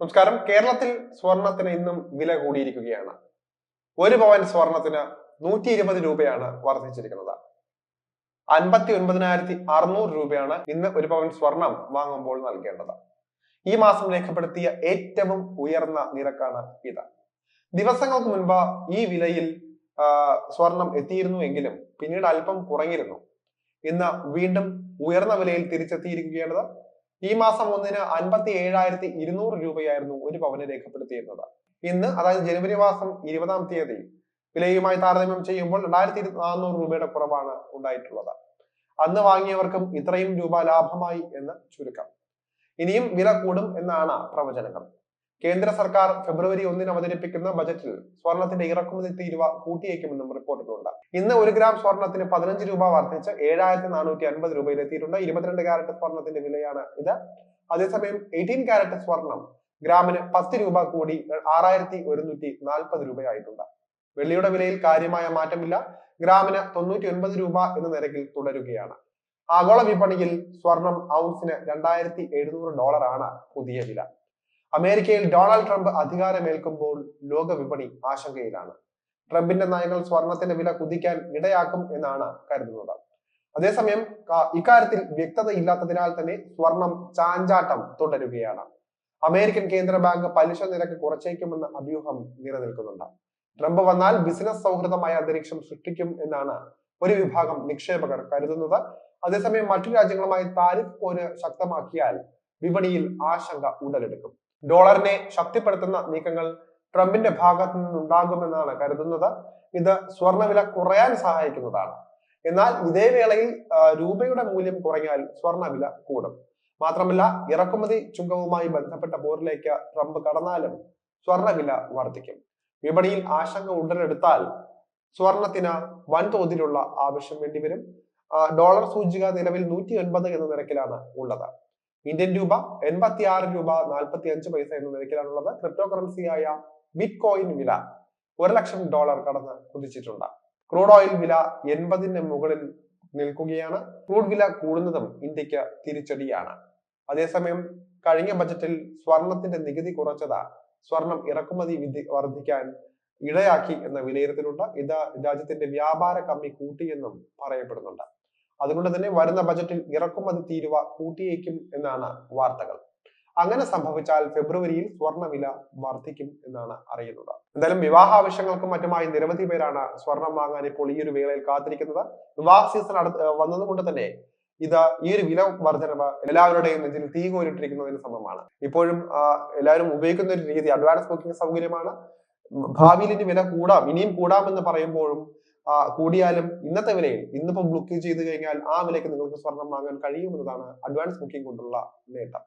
നമസ്കാരം. കേരളത്തിൽ സ്വർണത്തിന് ഇന്നും വില കൂടിയിരിക്കുകയാണ്. ഒരു പവൻ സ്വർണത്തിന് നൂറ്റി ഇരുപത് രൂപയാണ് വർദ്ധിച്ചിരിക്കുന്നത്. അൻപത്തി ഒൻപതിനായിരത്തി അറുന്നൂറ് രൂപയാണ് ഇന്ന് ഒരു പവൻ സ്വർണം വാങ്ങുമ്പോൾ നൽകേണ്ടത്. ഈ മാസം രേഖപ്പെടുത്തിയ ഏറ്റവും ഉയർന്ന നിരക്കാണ് ഇത്. ദിവസങ്ങൾക്ക് മുൻപ് ഈ വിലയിൽ സ്വർണം എത്തിയിരുന്നു എങ്കിലും പിന്നീട് അല്പം കുറഞ്ഞിരുന്നു. ഇന്ന് വീണ്ടും ഉയർന്ന വിലയിൽ തിരിച്ചെത്തിയിരിക്കുകയാണത്. ഈ മാസം ഒന്നിന് അൻപത്തി ഏഴായിരത്തി ഇരുന്നൂറ് രൂപയായിരുന്നു ഒരു പവന് രേഖപ്പെടുത്തിയിരുന്നത്. ഇന്ന് അതായത് ജനുവരി മാസം ഇരുപതാം തീയതി വിലയുമായി താരതമ്യം ചെയ്യുമ്പോൾ രണ്ടായിരത്തി നാനൂറ് രൂപയുടെ കുറവാണ് ഉണ്ടായിട്ടുള്ളത്. അന്ന് വാങ്ങിയവർക്കും ഇത്രയും രൂപ ലാഭമായി എന്ന് ചുരുക്കം. ഇനിയും വില കൂടും എന്നാണ് പ്രവചനങ്ങൾ. കേന്ദ്ര സർക്കാർ ഫെബ്രുവരി ഒന്നിന് അവതരിപ്പിക്കുന്ന ബജറ്റിൽ സ്വർണത്തിന്റെ ഇറക്കുമതി തീരുവ കൂട്ടിയേക്കുമെന്നും റിപ്പോർട്ടുകളുണ്ട് ഇന്ന് ഒരു ഗ്രാം സ്വർണത്തിന് പതിനഞ്ച് രൂപ വർദ്ധിച്ച് ഏഴായിരത്തി നാനൂറ്റി അൻപത് രൂപയിലെത്തിയിട്ടുണ്ട് ഇരുപത്തിരണ്ട് ക്യാരറ്റ് സ്വർണത്തിന്റെ വിലയാണ് ഇത്. അതേസമയം എയ്റ്റീൻ കാരറ്റ് സ്വർണം ഗ്രാമിന് പത്ത് രൂപ കൂടി ആറായിരത്തി ഒരുന്നൂറ്റി നാൽപ്പത് രൂപയായിട്ടുണ്ട്. വെള്ളിയുടെ വിലയിൽ കാര്യമായ മാറ്റമില്ല. ഗ്രാമിന് തൊണ്ണൂറ്റി ഒൻപത് രൂപ എന്ന നിരക്കിൽ തുടരുകയാണ്. ആഗോള വിപണിയിൽ സ്വർണം ഔൺസിന് രണ്ടായിരത്തി എഴുന്നൂറ് ഡോളറാണ് പുതിയ വില. അമേരിക്കയിൽ ഡൊണാൾഡ് ട്രംപ് അധികാരമേൽക്കുമ്പോൾ ലോക വിപണി ആശങ്കയിലാണ്. ട്രംപിന്റെ നയങ്ങൾ സ്വർണത്തിന്റെ വില കുതിക്കാൻ ഇടയാക്കും എന്നാണ് കരുതുന്നത്. അതേസമയം ഇക്കാര്യത്തിൽ വ്യക്തത ഇല്ലാത്തതിനാൽ തന്നെ സ്വർണം ചാഞ്ചാട്ടം തുടരുകയാണ്. അമേരിക്കൻ കേന്ദ്ര ബാങ്ക് പലിശ നിരക്ക് കുറച്ചേക്കുമെന്ന അഭ്യൂഹം നിലനിൽക്കുന്നുണ്ട്. ട്രംപ് വന്നാൽ ബിസിനസ് സൗഹൃദമായ അന്തരീക്ഷം സൃഷ്ടിക്കും എന്നാണ് ഒരു വിഭാഗം നിക്ഷേപകർ കരുതുന്നത്. അതേസമയം മറ്റു രാജ്യങ്ങളുമായി താരിഫ് പോര് ശക്തമാക്കിയാൽ വിപണിയിൽ ആശങ്ക ഉടലെടുക്കും. ഡോളറിനെ ശക്തിപ്പെടുത്തുന്ന നീക്കങ്ങൾ ട്രംപിന്റെ ഭാഗത്തു നിന്നുണ്ടാകുമെന്നാണ് കരുതുന്നത്. ഇത് സ്വർണവില കുറയാൻ സഹായിക്കുന്നതാണ്. എന്നാൽ ഇതേ വേളയിൽ രൂപയുടെ മൂല്യം കുറഞ്ഞാൽ സ്വർണവില കൂടും. മാത്രമല്ല ഇറക്കുമതി ചുങ്കവുമായി ബന്ധപ്പെട്ട പോരിലേക്ക് ട്രംപ് കടന്നാലും സ്വർണവില വർദ്ധിക്കും. വിപണിയിൽ ആശങ്ക ഉടലെടുത്താൽ സ്വർണത്തിന് വൻതോതിലുള്ള ആവശ്യം വേണ്ടിവരും. ഡോളർ സൂചിക നിലവിൽ നൂറ്റി ഒൻപത് എന്ന നിരക്കിലാണ് ഉള്ളത്. ഇന്ത്യൻ രൂപ എൺപത്തി ആറ് രൂപ നാൽപ്പത്തി അഞ്ച് പൈസ എന്ന നിരക്കിലാണുള്ളത്. ക്രിപ്റ്റോ കറൻസിയായ ബിറ്റ് കോയിൻ വില ഒരു ലക്ഷം ഡോളർ കടന്ന് കുതിച്ചിട്ടുണ്ട്. ക്രൂഡ് ഓയിൽ വില എൺപതിന് മുകളിൽ നിൽക്കുകയാണ്. ക്രൂഡ് വില കൂടുന്നതും ഇന്ത്യയ്ക്ക് തിരിച്ചടിയാണ്. അതേസമയം കഴിഞ്ഞ ബജറ്റിൽ സ്വർണത്തിന്റെ നികുതി കുറച്ചത് സ്വർണം ഇറക്കുമതി വിധി വർദ്ധിക്കാൻ ഇടയാക്കി എന്ന വിലയിരുത്തലുണ്ട്. ഇത് രാജ്യത്തിന്റെ വ്യാപാര കമ്മി കൂട്ടിയെന്നും പറയപ്പെടുന്നുണ്ട്. അതുകൊണ്ട് തന്നെ വരുന്ന ബജറ്റിൽ ഇറക്കുമതി തീരുവ കൂട്ടിയേക്കും എന്നാണ് വാർത്തകൾ. അങ്ങനെ സംഭവിച്ചാൽ ഫെബ്രുവരിയിൽ സ്വർണവില വർദ്ധിക്കും എന്നാണ് അറിയുന്നത്. എന്തായാലും വിവാഹ ആവശ്യങ്ങൾക്കും മറ്റുമായി നിരവധി പേരാണ് സ്വർണം വാങ്ങാൻ ഇപ്പോൾ ഈ ഒരു വേളയിൽ കാത്തിരിക്കുന്നത്. വിവാഹ സീസൺ അടുത്ത് വന്നതുകൊണ്ട് തന്നെ ഇത് ഈ ഒരു വില വർധനവ് എല്ലാവരുടെയും നെഞ്ചിൽ തീ കോരിട്ടിരിക്കുന്നതിന് സമമാണ്. ഇപ്പോഴും എല്ലാവരും ഉപയോഗിക്കുന്ന ഒരു രീതി അഡ്വാൻസ് ബുക്കിംഗ് സൗകര്യമാണ്. ഭാവിയിൽ ഇനി വില കൂടാം ഇനിയും കൂടാമെന്ന് പറയുമ്പോഴും കൂടിയാലും ഇന്നത്തെ വിലയിൽ ഇന്നിപ്പോ ബുക്ക് ചെയ്ത് കഴിഞ്ഞാൽ ആ വിലയ്ക്ക് നിങ്ങൾക്ക് സ്വർണം വാങ്ങാൻ കഴിയുമെന്നതാണ് അഡ്വാൻസ് ബുക്കിംഗ് കൊണ്ടുള്ള നേട്ടം.